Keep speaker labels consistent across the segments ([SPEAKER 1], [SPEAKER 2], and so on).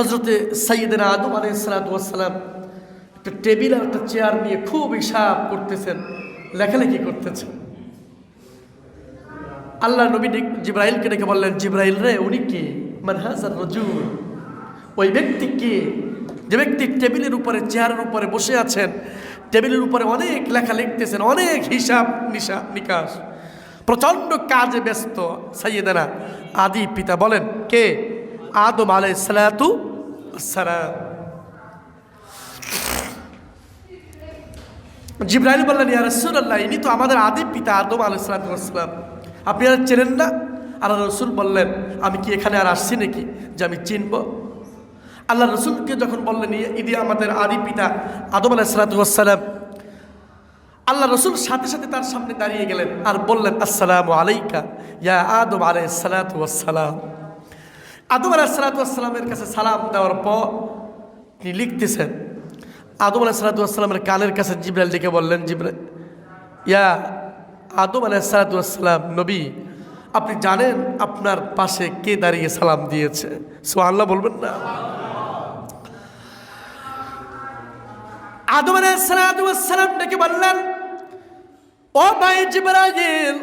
[SPEAKER 1] হজরতে সৈয়দিন আদম আলাই সালাতাম একটা টেবিল আর একটা চেয়ার নিয়ে খুব হিসাব করতেছেন, লেখালেখি করতেছেন। আল্লাহ নবী জিব্রাইলকে ডেকে বললেন, জিব্রাইল রে, উনি কে? মানহাজার রজুল। ওই ব্যক্তি কে? যে ব্যক্তি টেবিলের উপরে, চেয়ারের উপরে বসে আছেন, টেবিলের উপরে অনেক লেখা লিখতেছেন, অনেক হিসাব নিশা নিকাশ। প্রচণ্ড কাজে ব্যস্ত সাইয়েদানা আদি পিতা বলেন, কে? আদম আলাই সালাতু সালাম জিব্রাইল বললেন, ইয়া রসুল্লাহ ইনি তো আমাদের আদি পিতা আদম আলাইসালাম আপনি আর চেনেন না? আল্লাহ রসুল বললেন, আমি কি এখানে আর আসছি নাকি যে আমি চিনব? আল্লাহ রসুলকে যখন বললেন, "ইয়ে- ইদি আমাদের আদি পিতা আদম আলাইসালাম আল্লাহ রসুল সাথে সাথে তার সামনে দাঁড়িয়ে গেলেন আর বললেন, আসসালামু আলাইকা ইয়া আদম আলাই সালাতাম আদম আলাহ সালাতামের কাছে সালাম দেওয়ার পর তিনি লিখতেছেন, আদম আলাহ সালাতামের কানের কাছে জিব্রাইল ডেকে বললেন, জিব্রাইল, ইয়া আদম আলাহ সালাতাম নবী, আপনি জানেন আপনার পাশে কে দাঁড়িয়ে সালাম দিয়েছে? সো আল্লাহ বলবেন না। আদম আলাহ সালাতাম ডেকে বললেন, ও ভাই জিব্রাইল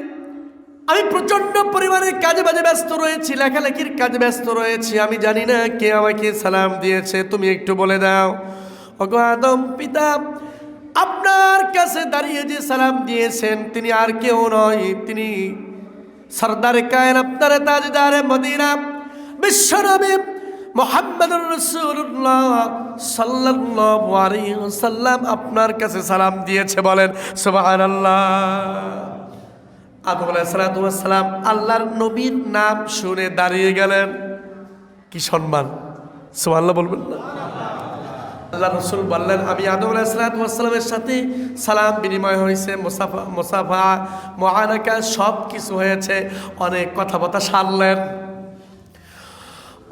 [SPEAKER 1] আমি প্রচণ্ড পরিমাণে কাজে বাজে ব্যস্ত রয়েছি, লেখালেখির কাজে ব্যস্ত রয়েছি। আমি জানি না কে আমাকে সালাম দিয়েছে, তুমি একটু বলে দাও। আদম পিতা, আপনার কাছে দাঁড়িয়ে যে সালাম দিয়েছেন, তিনি আর কেউ নয়, তিনি সর্দারে কায়ন, আপনার তাজদারে মদিনা। বিশ্বনবী মোহাম্মদুর রসুল্লাহ ওয়াসাল্লাম আপনার কাছে সালাম দিয়েছে বলেন, সুবহানাল্লাহ। আদম আলাইসালাম আল্লাহর নবীর নাম শুনে দাঁড়িয়ে গেলেন। কি সম্মান? সুবহানাল্লাহ বলবেন না? আল্লাহ রসুল বললেন, আমি আদম আলাইসালামের সাথে সালাম বিনিময় হয়েছে, মোসাফা মোসাফা মহানাকা সব কিছু হয়েছে। অনেক কথাবার্তা সারলেন।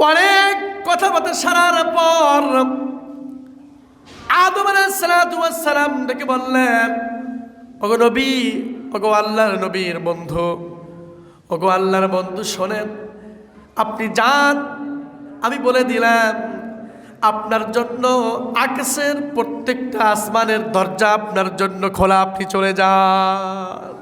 [SPEAKER 1] অনেক কথাবার্তা সারার পর আদম আলাইসালাম ডেকে বললেন, ওগো নবী ওগো আল্লাহর নবীর বন্ধু, ওগো আল্লাহর বন্ধু শোনেন, আপনি যান, আমি বলে দিলাম, আপনার জন্য আকাশের প্রত্যেকটা আসমানের দরজা আপনার জন্য খোলা, আপনি চলে যান।